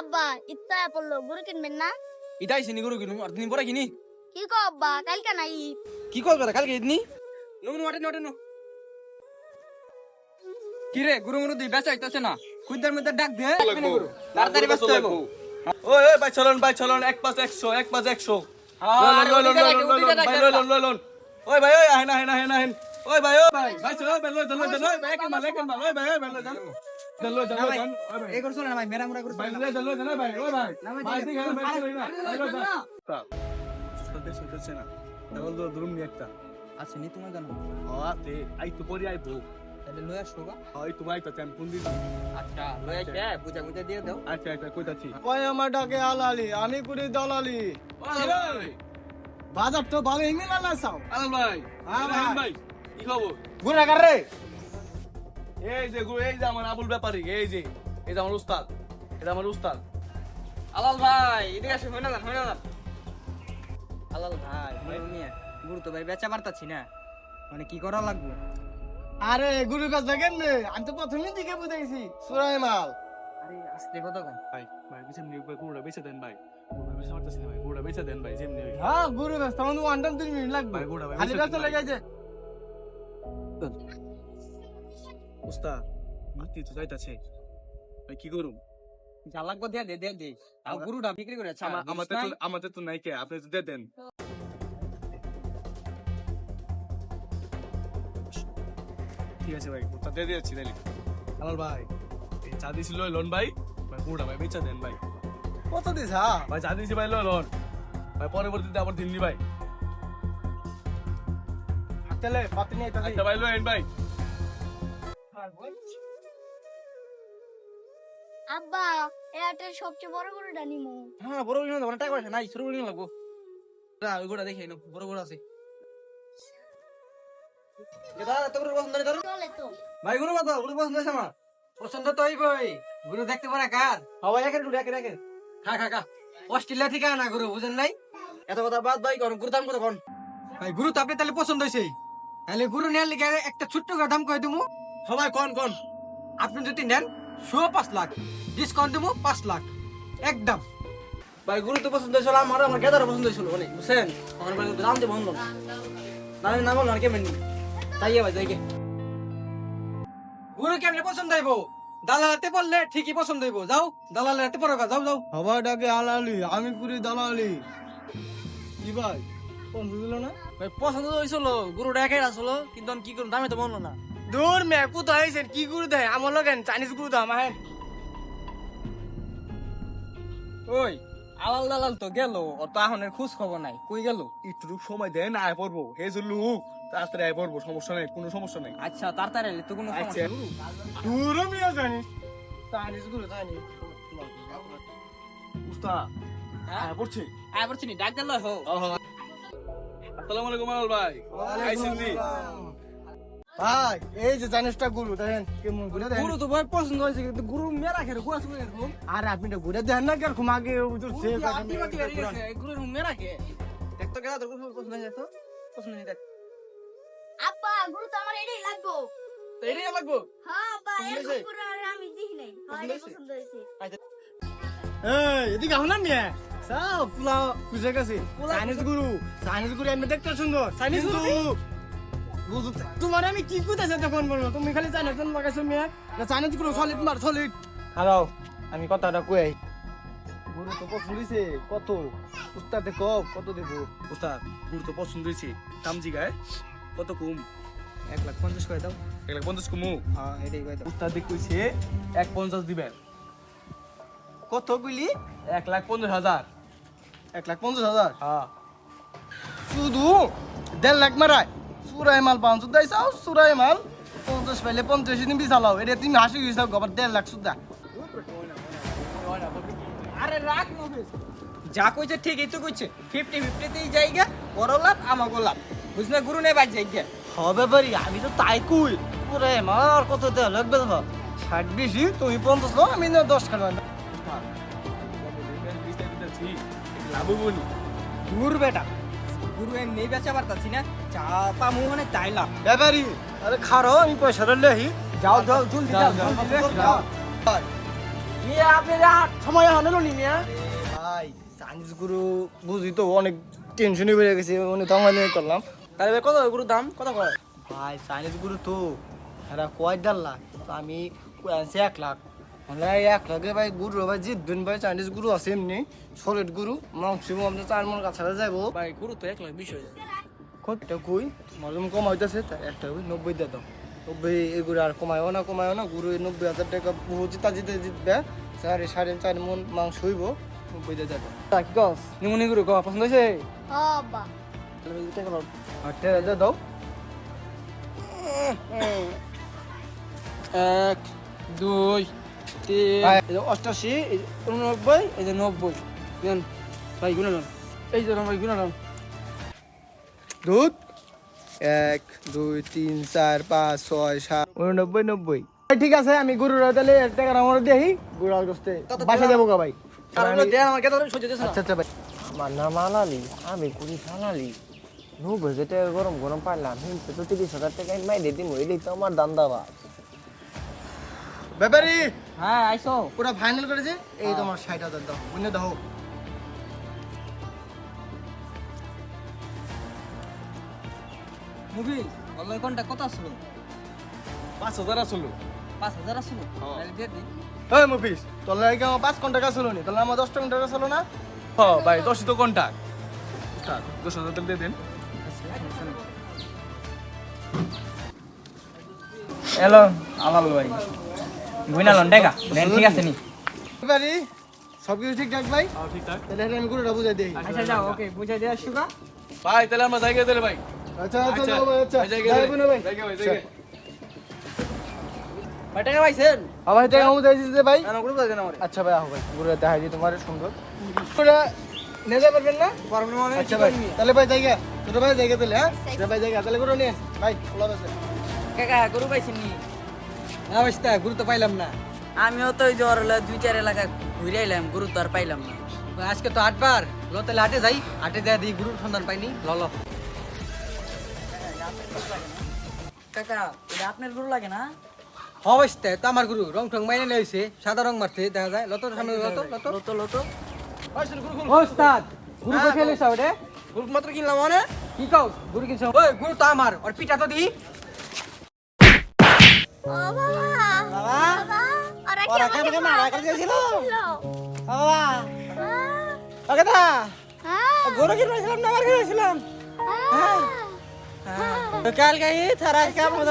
আব্বা ইত্তা পড়ল গরু কিনবেন না ইটাই চিনি গরু কিনু আর দিন পরে কিনি কি কো আব্বা কালকে নাই কি করবে রে কালকে ইদনি নো নো আটে নটে নো কি রে গুরু মুরু দি বেচা হইতাছে না কুইদার মধ্যে ডাক দে তাড়াতাড়ি ব্যস্ত হইব ওই ওই ভাই চলুন ভাই চলুন এক পাঁচ একশো এক পাঁচ একশো। ওই ভাই ওই আহেন আহেন আহেন আহেন ওই ভাই ওই ভাই ভাই চলো ভাই লন লন ওই ভাই এক মাল এক মাল ওই ভাই ওই ভাই লন আছে। না নি একটা। আচ্ছা নি তোমার জানো আতে আই তো পরি আইবো। তাহলে লয়া শোবা আই তো ভাই তো তেম আচ্ছা লয়া কে বুঝা বুঝা দিয়ে দাও। আচ্ছা আচ্ছা কইতাছি। ওই আমার ডাকে আলালি? আমি করি দলালি। বাজার তো ভালো হিঙ্গে না চাও আল ভাই। হ্যাঁ, ভাই। কি খবর? কার রে। এই যে গো এই যে আমার আবুল ব্যাপারী এই যে এই যে আমার উস্তাদ এটা আমার উস্তাদ। আলাল ভাই এদিকে আসো হই না হই না আলাল ভাই গুরু তো ভাই বেচা পারতাছি না। মানে কি করা লাগবে? আরে গুরু কাজ দেখেন নে আমি তো প্রথমে দিকে বুঝাইছি। সুরাই মাল আরে আস্তে কত কম? ভাই ভাই বেছে নিয়ে ভাই গুড়া বেছে দেন ভাই। পারতেছি না ভাই গুড়া বেছে দেন ভাই যেমনি হ্যাঁ গুরু কাজ তখন ওয়ান টাইম তিন মিনিট লাগবে। ভাই গুড়া ভাই খালি ভাই। লেগেছে উস্তাদ মাতি তো যাইতাছে। ভাই কি করুম? যা লাগবে দিয়া দে দে দে। আর গুরুটা বিক্রি করে ছা আমা- আমাদের তো আমাদের তো নাই কে আপনি তো দিয়ে দেন। ঠিক আছে ভাই উস্তাদ দিয়ে ভাই এই চা দিছিল লোন ভাই। ভাই গুড়া ভাই বেচে দেন ভাই। কত দিস হ্যাঁ। ভাই চা দিয়েছি ভাই লোন। ভাই পরবর্তীতে আবার দিননি ভাই। চলে পাতি নিয়ে তাহলে আচ্ছা ভাই লোন ভাই। আব্বা এয়ারটেল সবচেয়ে বড় গরুটা নিমু হ্যাঁ বড় টাকা পয়সা নাই ছোট লাগবো। না ওই গোটা দেখে নাও বড় বড় আছে। পছন্দ ভাই গুরু কত গুরু পছন্দ হয়েছে আমার। পছন্দ তো হইবই গুরু দেখতে পারে কার? হবাই একের গুরু একের একের। খা খা খা। অস্ট্রেলিয়া থেকে আনা গুরু বুঝেন নাই? এত কথা বাদ ভাই কোন গুরু দাম কত কোন? ভাই গুরু তো আপনি তাহলে পছন্দ হয়েছে তাহলে গুরু নেওয়ার লিগে একটা ছোট্ট দাম কয়ে দেবো সবাই কোন কোন? আপনি যদি নেন শো পাঁচ লাখ ডিসকাউন্ট দেবো পাঁচ লাখ একদম। ভাই গুরু তো পছন্দ হয়েছিল আমার আমার গেদারও পছন্দ হয়েছিল অনেক বুঝছেন? আমার ভাই দাম দিয়ে বন্ধ দামে নাম বললাম কেমন তাই ভাই তাই গুরু কেমনে পছন্দ হইব? দালালাতে পড়লে ঠিকই পছন্দ হইব। যাও দালালের হাতে পড়ো যাও যাও। হবাই ডাকে আলালি আমি করি দালালি। কি ভাই? কোন বুঝলো না? ভাই পছন্দ হয়েছিল গুরুটা একাই আসলো কিন্তু আমি কি করুন দামে তো বলল না। দূর মে কোথায় আইছেন কি গুরু দেয়? আমার লগেন চাইনিজ গুরু দাম আহেন ওই আলাল দালাল তো গেল ও তো এখনের খোঁজ খবর নাই। কই গেল? একটু সময় দেন আয় পড়ব। হে জুল্লু তাড়াতাড়ি আয় পড়ব সমস্যা নাই কোনো সমস্যা নাই। আচ্ছা তাড়াতাড়ি তো কোনো আচ্ছা। সমস্যা নেই। দূর মিয়া জানিস চাইনিজ গুরু চাইনিজ উস্তাদ হ্যাঁ? আয় পড়ছে। আয় বলছি নি, ডাক দিল হো। আসসালামু আলাইকুম আলাল ভাই। আইছেন নি? ভাই এই যে চাইনিজটা গুরু দেখেন কেমন ঘুরে দেখেন। গুরু তো ভাই পছন্দ হয়েছে কিন্তু গুরু মেরা খেয়ে কুয়া শুয়ে এরকম আর আপনি তো ঘুরে দেখেন না কেরকম আগে উজুর সে আদি মাটি হয়ে গেছে? গুরু মেরা খেয়ে দেখ তো গেলা তোর পছন্দ হয়েছে তো। পছন্দ হয়েছে দেখ। আব্বা গরু তো আমার এটাই লাগবো। তো এটাই লাগবো? হ্যাঁ আব্বা এরকম হয়েছে? আমি দেখি নাই। হ্যাঁ পছন্দ হয়েছে? এই এদিকে আহ না মিয়া। সব পুলা খুঁজে গেছে। চাইনিজ গুরু চাইনিজ গুরু এমনি দেখতে সুন্দর। চাইনিজ গুরু? তোমার আমি কি কোথায় তখন বলব তুমি খালি চাইনিজ লাগাইছো মিয়া না চাইনিজ গুরু সলিড মার সলিড হারাও আমি কথাটা কই গুরু তো পছন্দ হইছে কত? উস্তাদে কব কত দেব? উস্তাদ গুড় তো পছন্দ হয়েছে দাম জিগায় কত কম? এক লাখ পঞ্চাশ করে দাও। এক লাখ পঞ্চাশ কমু? হ্যাঁ এটাই করে দাও। উস্তাদ কইছে এক পঞ্চাশ দিবেন। কত গুলি এক লাখ পঞ্চাশ হাজার। এক লাখ পঞ্চাশ হাজার? হ্যাঁ। শুধু দেড় লাখ মারায়। সুরাই মাল পাঁচ সুদ্ধাই চাও সুরাই মাল পঞ্চাশ পাইলে পঞ্চাশ দিন বিছালাও এটা তুমি হাসি গেছাও আবার দেড় লাখ সুদ্ধা আরে রাখ নবে যা কইছে ঠিকই তো কইছে। ফিফটি ফিফটিতেই জায়গা বড় লাভ আমাকে লাভ। বুঝলে গুরু নেই বাজ জায়গা হবে পারি আমি তো তাই কই। মাল আর কত দেড় লাগবে তো ষাট বেশি তুমি পঞ্চাশ লো আমি না দশ বলি দূর বেটা। গুরু এম নেই বেচা পারতাছি না চা পামু মানে তাই লাভ। ব্যাপারি আরে খারো আমি পয়সা লেহি। যাও যাও জলদি যাও, জলদি সময় হানেলো নি মিয়া ভাই গুরু বুঝি তো অনেক টেনশনই বেড়ে গেছে অনেক দাম করলাম। তাহলে ভাই কত গুরু দাম? কত কয়? ভাই চাইনিজ গুরু তো এরা কয় দেড় লাখ? তো আমি এক লাখ। এক লাখে ভাই গুরু ভাই জিতবেন ভাই চাইনিজ গুরু আছে এমনি। সলিড গুরু আমরা চার মন কাছে যাব ভাই গুরু তো এক লাখ বিশ হয়ে কতটা কই? তোমার কম হইতেছে একটা কই? নব্বই দিয়ে দাও। নব্বই এগুলো আর কমায়ও না কমায়ও না। গুরু নব্বই হাজার টাকা বহু জিতা জিতে জিতবে। সাড়ে সাড়ে চার মন মাংস হইব নব্বই দিয়ে দাও। কি কস? নিমুনি গুরু কো পছন্দ হয়েছে হ্যাঁ আটটা হাজার দাও। এক দুই অষ্টাশি উননব্বই এই যে নব্বই। ভাই গুনে এই যে ভাই গুনে দুধ? এক দুই তিন চার পাঁচ ছয় সাত। উননব্বই নব্বই। ভাই, ঠিক আছে আমি গুরুর তাহলে এক টাকা আমার দেখি গুরু আর গোস্তে বাসা যাব গা ভাই। দেন আচ্ছা আচ্ছা ভাই। আমার নাম আলালি আমি কুড়ি সালালি। নব্বই হাজার টাকা গরম গরম পাইলাম। হিমসে তো তিরিশ হাজার টাকা মাই দিদি মহিলাই তো আমার ব্যাপারি! হ্যাঁ আইসো। পুরো ফাইনাল করেছে? এই তোমার ষাট হাজার দাও বুঝলে দাও। মুভি অনলাইন কোনটা কত আসলো? পাঁচ হাজার আসলো। পাঁচ হাজার আসলো? দিয়ে দিই। ওই মুফিস তোর লাগে আমার পাঁচ ঘণ্টা টাকা ছিল নি? তাহলে আমার দশ টাকা ছিল না? হ ভাই দশ তো কোনটা দশ হাজার তেল দিয়ে দেন। হ্যালো আলাল ভাই। বুঝলাম দেখা দেন ঠিক আছে নি। ব্যাপারি সব কিছু ঠিকঠাক ভাই? ঠিকঠাক। তাহলে আমি গুরুটা বুঝাই দিই। আচ্ছা যাও ওকে বুঝাই দেওয়ার সুগা ভাই তাহলে আমরা জায়গা দিলে ভাই। আচ্ছা আচ্ছা যাও ভাই আচ্ছা। যাইবো না ভাই। জায়গা ভাই ভাই টাকা পাইছেন? আবার টাকা আমি যাইছি ভাই। না গ্রুপ দেন আমার। আচ্ছা ভাই আহো ভাই গুরুটা দেখাই দিই তোমার সুন্দর। গুরুটা নিয়ে যাবেন না? পারব না আচ্ছা ভাই তাহলে ভাই জায়গা ছোট ভাই জায়গা তাহলে হ্যাঁ? আচ্ছা ভাই জায়গা তাহলে গুরু নিয়ে ভাই খোলা আছে। কাকা গরু পাইছেন নি? না ভাইস্তা গুরু পাইলাম না। আমিও তো ওই জ্বর হলে দুই চার এলাকা ঘুরে আইলাম গরু তো আর পাইলাম না। আজকে তো আটবার ল তাহলে হাটে যাই হাটে দেয়া দিই গুরুর সন্ধান পাইনি ল ল। কাকা এটা আপনার গরু লাগে না? ভাইস্তা তো আমার গুরু রং টং মাইনে লইছে সাদা রং মারছে দেখা যায়। লত সামনে লত লত লতো লতো ওস্তাদ গুরু কো খেলে সাও রে গ্রুপ মাত্র কিনলাম মানে? কি কও গুরু কিনছ? ওই গুরু তো আমার আর পিটা তো দি ও বাবা। ওরা কি আমাকে মারা করে দিয়েছিল? বাবা ওকে দা হ্যাঁ। গরু কিনছিলাম না আমার হ্যাঁ। তো কাল গাই থারা কাম ও